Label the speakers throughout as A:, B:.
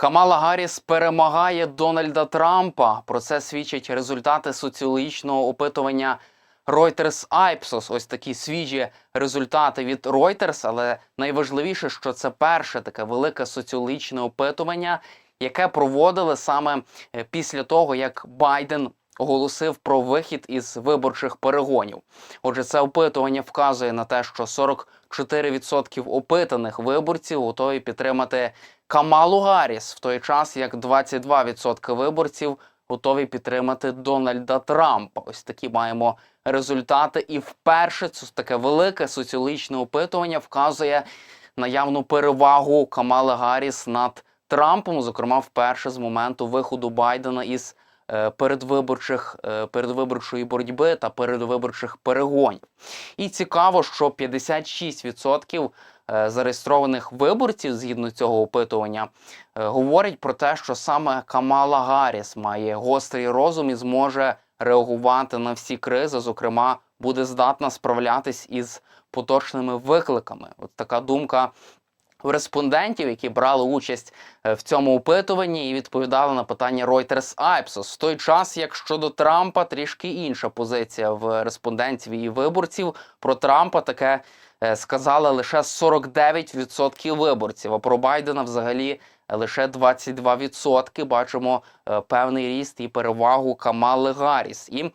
A: Камала Гарріс перемагає Дональда Трампа. Про це свідчать результати соціологічного опитування Reuters Ipsos. Ось такі свіжі результати від Reuters, але найважливіше, що це перше таке велике соціологічне опитування, яке проводили саме е, після того, як Байден оголосив про вихід із виборчих перегонів. Отже, це опитування вказує на те, що 44% опитаних виборців готові підтримати Камалу Гарріс, в той час як 22% виборців готові підтримати Дональда Трампа. Ось такі маємо результати. І вперше це таке велике соціологічне опитування вказує наявну перевагу Камали Гарріс над Трампом, зокрема, вперше з моменту виходу Байдена із передвиборчих е, передвиборчої боротьби та передвиборчих перегонів. І цікаво, що 56% е, зареєстрованих виборців згідно цього опитування е, говорять про те, що саме Камала Гарріс має гострий розум і зможе реагувати на всі кризи, зокрема, буде здатна справлятись із поточними викликами. От така думка респондентів, які брали участь е, в цьому опитуванні і відповідали на питання Reuters Ipsos. В той час, як щодо Трампа, трішки інша позиція в респондентів і виборців. Про Трампа таке е, сказали лише 49% виборців. А про Байдена взагалі лише 22%. Бачимо е, певний ріст і перевагу Камали Гарріс. І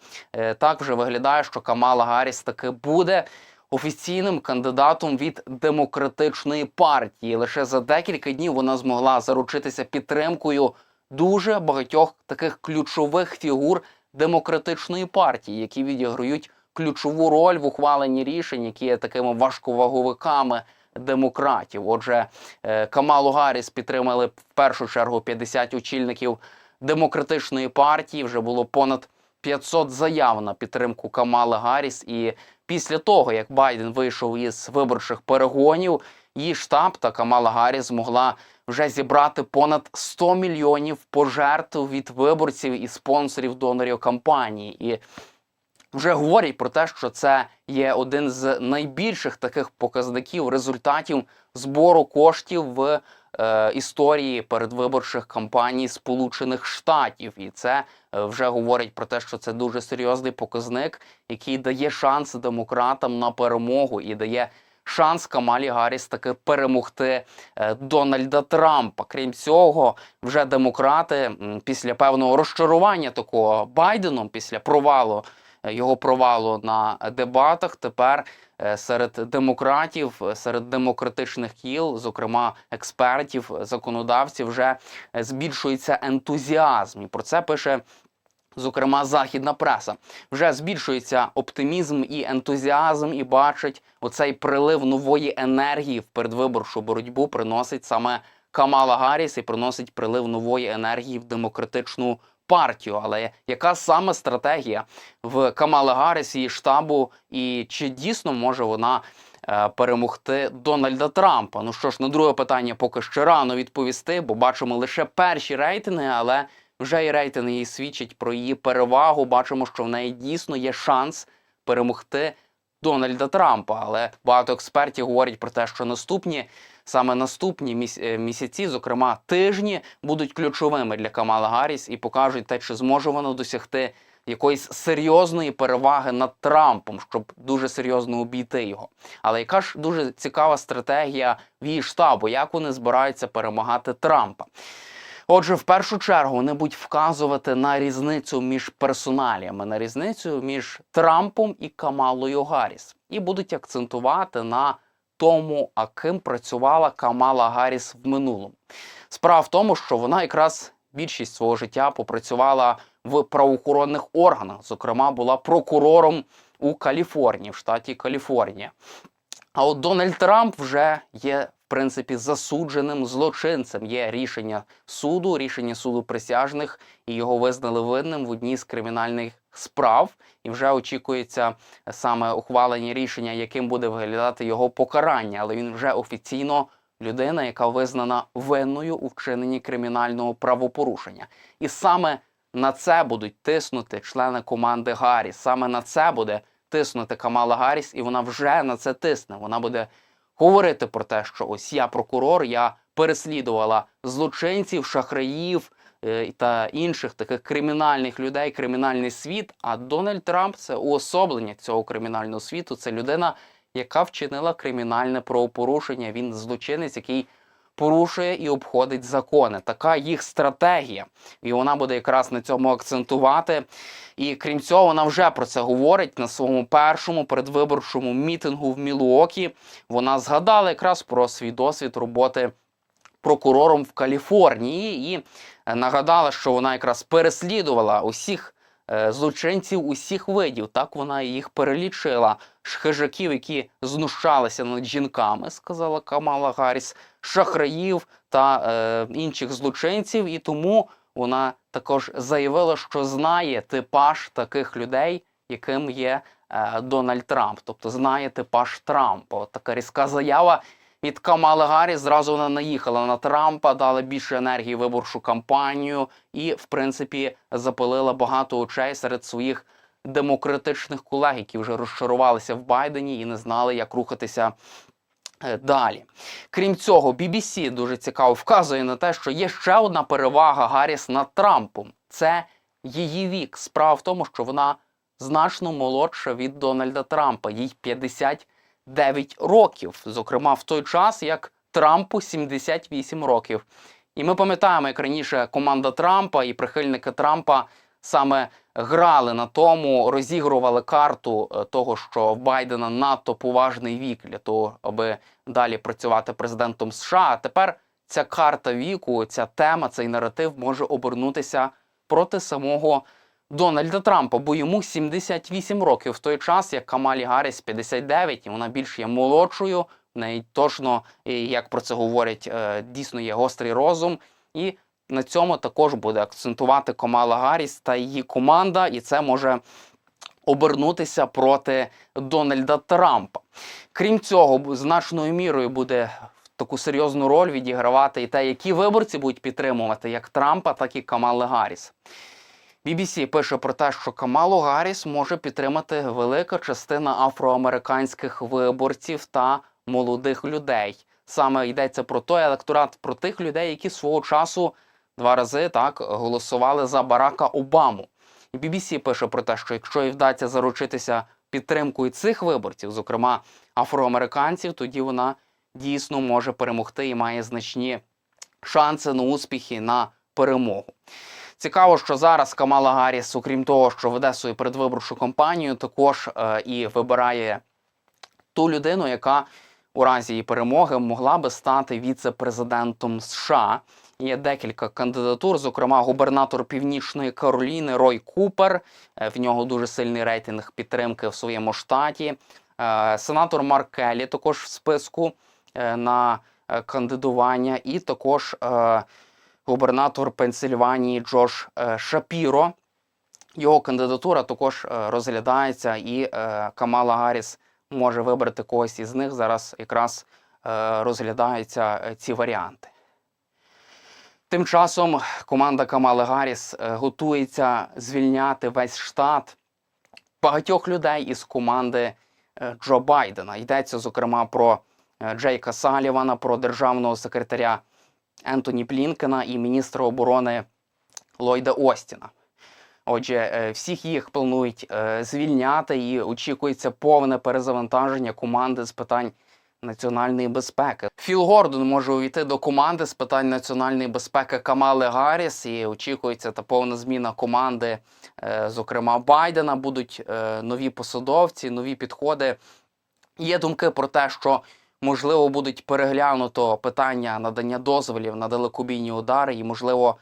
A: так вже виглядає, що Камала Гарріс таки буде офіційним кандидатом від демократичної партії. Лише за декілька днів вона змогла заручитися підтримкою дуже багатьох таких ключових фігур демократичної партії, які відіграють ключову роль в ухваленні рішень, які є такими важковаговиками демократів. Отже, е, Камалу Гарріс підтримали в першу чергу 50 очільників демократичної партії. Вже було понад 500 заяв на підтримку Камали Гарріс. І після того, як Байден вийшов із виборчих перегонів, її штаб та Камала Гарріс змогла вже зібрати понад 100 мільйонів пожертв від виборців і спонсорів донорів кампанії. І вже говорять про те, що це є один з найбільших таких показників результатів збору коштів в е, історії передвиборчих кампаній Сполучених Штатів, і це е, вже говорить про те, що це дуже серйозний показник, який дає шанс демократам на перемогу і дає. Шанс Камалі Гарріс таки перемогти е, Дональда Трампа. Крім цього, вже демократи після певного розчарування такого Байденом, після провалу його провалу на дебатах, тепер е, серед демократів, е, серед демократичних кіл, зокрема експертів, законодавців, вже е, збільшується ентузіазм. І про це пише. Зокрема, західна преса вже збільшується оптимізм і ентузіазм, і бачить оцей прилив нової енергії в передвиборчу боротьбу. Приносить саме Камала Гарріс і приносить прилив нової енергії в демократичну партію. Але яка саме стратегія в Камали Гарріс і штабу, і чи дійсно може вона е, перемогти Дональда Трампа? Ну що ж, на друге питання поки що рано відповісти, бо бачимо лише перші рейтинги, але вже і рейтинги свідчать про її перевагу. Бачимо, що в неї дійсно є шанс перемогти Дональда Трампа. Але багато експертів говорять про те, що наступні саме наступні е, місяці, зокрема тижні, будуть ключовими для Камала Гарріс і покажуть те, чи зможе вона досягти якоїсь серйозної переваги над Трампом, щоб дуже серйозно обійти його. Але яка ж дуже цікава стратегія в її штабу, як вони збираються перемагати Трампа? Отже, в першу чергу вони будуть вказувати на різницю між персоналіями, на різницю між Трампом і Камалою Гарріс, і будуть акцентувати на тому, а ким працювала Камала Гарріс в минулому. Справа в тому, що вона якраз більшість свого життя попрацювала в правоохоронних органах, зокрема, була прокурором у Каліфорнії, в штаті Каліфорнія. А от Дональд Трамп вже є принципі засудженим злочинцем. Є рішення суду, рішення суду присяжних, і його визнали винним в одній з кримінальних справ. І вже очікується саме ухвалення рішення, яким буде виглядати його покарання. Але він вже офіційно людина, яка визнана винною у вчиненні кримінального правопорушення. І саме на це будуть тиснути члени команди Гарріс. Саме на це буде тиснути Камала Гарріс, і вона вже на це тисне. Вона буде говорити про те, що ось я прокурор, я переслідувала злочинців, шахраїв е, та інших таких кримінальних людей, кримінальний світ. А Дональд Трамп це уособлення цього кримінального світу. Це людина, яка вчинила кримінальне правопорушення. Він злочинець, який порушує і обходить закони. Така їх стратегія, і вона буде якраз на цьому акцентувати. І крім цього, вона вже про це говорить на своєму першому передвиборчому мітингу в Мілуокі. Вона згадала якраз про свій досвід роботи прокурором в Каліфорнії і е, нагадала, що вона якраз переслідувала усіх злочинців усіх видів. Так вона їх перелічила. Хижаків, які знущалися над жінками, сказала Камала Гарріс, шахраїв та е, інших злочинців. І тому вона також заявила, що знає типаж таких людей, яким є е, Дональд Трамп, тобто знає типаж Трампа. От така різка заява від Камали Гарріс. Зразу вона наїхала на Трампа, дала більше енергії виборчу кампанію і, в принципі, запалила багато очей серед своїх демократичних колег, які вже розчарувалися в Байдені і не знали, як рухатися. е, Далі, крім цього, BBC дуже цікаво вказує на те, що є ще одна перевага Гарріс над Трампом. Це її вік. Справа в тому, що вона значно молодша від Дональда Трампа. Їй 59 років. Зокрема, в той час, як Трампу 78 років. І ми пам'ятаємо, як раніше команда Трампа і прихильники Трампа саме грали на тому, розігрували карту е, того, що в Байдена надто поважний вік для того, аби далі працювати президентом США. А тепер ця карта віку, ця тема, цей наратив може обернутися проти самого Дональда Трампа, бо йому 78 років в той час, як Камалі Гарріс 59, і вона більш є молодшою. В неї точно, як про це говорять, е, дійсно є гострий розум. І на цьому також буде акцентувати Камала Гарріс та її команда, і це може обернутися проти Дональда Трампа. Крім цього, значною мірою буде таку серйозну роль відігравати і те, які виборці будуть підтримувати як Трампа, так і Камали Гарріс. BBC пише про те, що Камалу Гарріс може підтримати велика частина афроамериканських виборців та молодих людей. Саме йдеться про той електорат, про тих людей, які свого часу два рази так голосували за Барака Обаму. І BBC пише про те, що якщо їй вдасться заручитися підтримкою цих виборців, зокрема афроамериканців, тоді вона дійсно може перемогти і має значні шанси на успіхи на перемогу. Цікаво, що зараз Камала Гарріс, окрім того, що веде свою передвиборчу кампанію, також е, і вибирає ту людину, яка у разі її перемоги могла би стати віце-президентом США. Є декілька кандидатур, зокрема, губернатор Північної Кароліни Рой Купер. Е, В нього дуже сильний рейтинг підтримки в своєму штаті. Е, Сенатор Марк Келлі також в списку е, на кандидування, і також губернатор Пенсильванії Джош е, Шапіро. Його кандидатура також е, розглядається, і е, Камала Гарріс може вибрати когось із них. Зараз якраз розглядаються ці варіанти. Тим часом команда Камали Гарріс готується звільняти весь штат багатьох людей із команди Джо Байдена. Йдеться, зокрема, про Джейка Салівана, про державного секретаря Ентоні Блінкена і міністра оборони Ллойда Остіна. Отже, е, всіх їх планують е, звільняти і очікується повне перезавантаження команди з питань національної безпеки. Філ Гордон може увійти до команди з питань національної безпеки Камали Гарріс, і очікується та повна зміна команди, е, зокрема Байдена. Будуть нові посадовці, нові підходи. Є думки про те, що можливо будуть переглянуто питання надання дозволів на далекобійні удари, і можливо.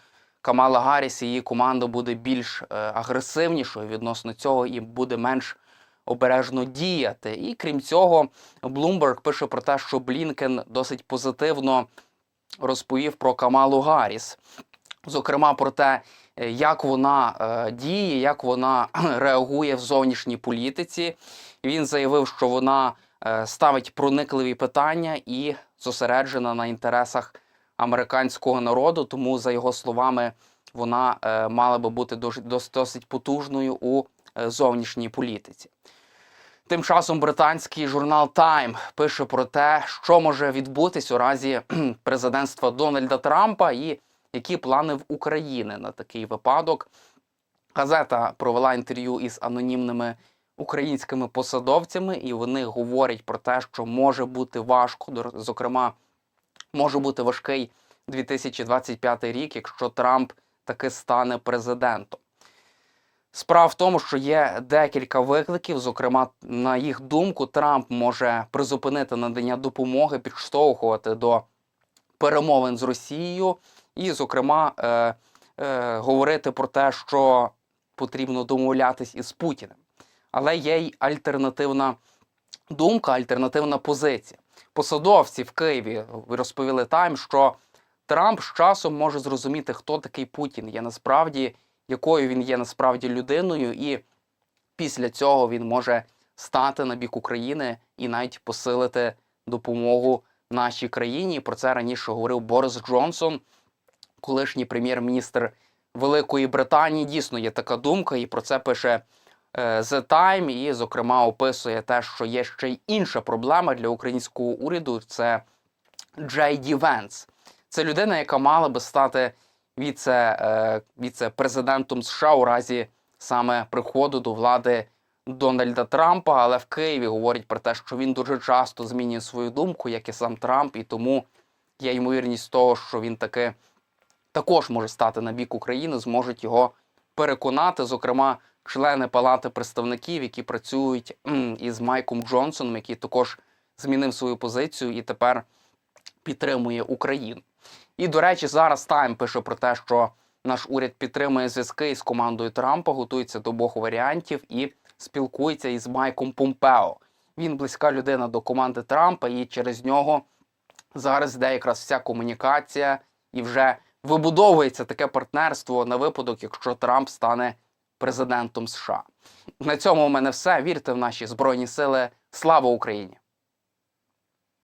A: Камала Гарріс і її команда буде більш е, агресивнішою відносно цього і буде менш обережно діяти. І крім цього, Bloomberg пише про те, що Блінкен досить позитивно розповів про Камалу Гарріс. Зокрема, про те, е, як вона е, діє, як вона реагує в зовнішній політиці. Він заявив, що вона ставить проникливі питання і зосереджена на інтересах американського народу. Тому, за його словами, вона е, мала би бути досить потужною у е, зовнішній політиці. Тим часом британський журнал Time пише про те, що може відбутись у разі президентства Дональда Трампа і які плани в Україні на такий випадок. Газета провела інтерв'ю із анонімними українськими посадовцями, і вони говорять про те, що може бути важко, зокрема, може бути важкий 2025 рік, якщо Трамп таки стане президентом. Справа в тому, що є декілька викликів. Зокрема, на їх думку, Трамп може призупинити надання допомоги, підштовхувати до перемовин з Росією, і, зокрема, е, е, говорити про те, що потрібно домовлятись із Путіним. Але є й альтернативна думка, альтернативна позиція. Посадовці в Києві розповіли Тайм, що Трамп з часом може зрозуміти, хто такий Путін є насправді, якою він є насправді людиною, і після цього він може стати на бік України і навіть посилити допомогу нашій країні. Про це раніше говорив Борис Джонсон, колишній прем'єр-міністр Великої Британії. Дійсно є така думка, і про це пише The Time, і, зокрема, описує те, що є ще й інша проблема для українського уряду. Це Джей Ді Венс. Це людина, яка мала би стати е, віце-президентом США у разі саме приходу до влади Дональда Трампа. Але в Києві говорять про те, що він дуже часто змінює свою думку, як і сам Трамп, і тому є ймовірність того, що він таки також може стати на бік України, зможуть його переконати, зокрема, члени Палати представників, які працюють із Майком Джонсоном, який також змінив свою позицію і тепер підтримує Україну. І, до речі, зараз Тайм пише про те, що наш уряд підтримує зв'язки із командою Трампа, готується до обох варіантів і спілкується із Майком Помпео. Він близька людина до команди Трампа, і через нього зараз йде якраз вся комунікація і вже вибудовується таке партнерство на випадок, якщо Трамп стане президентом США. На цьому у мене все. Вірте в наші збройні сили. Слава Україні!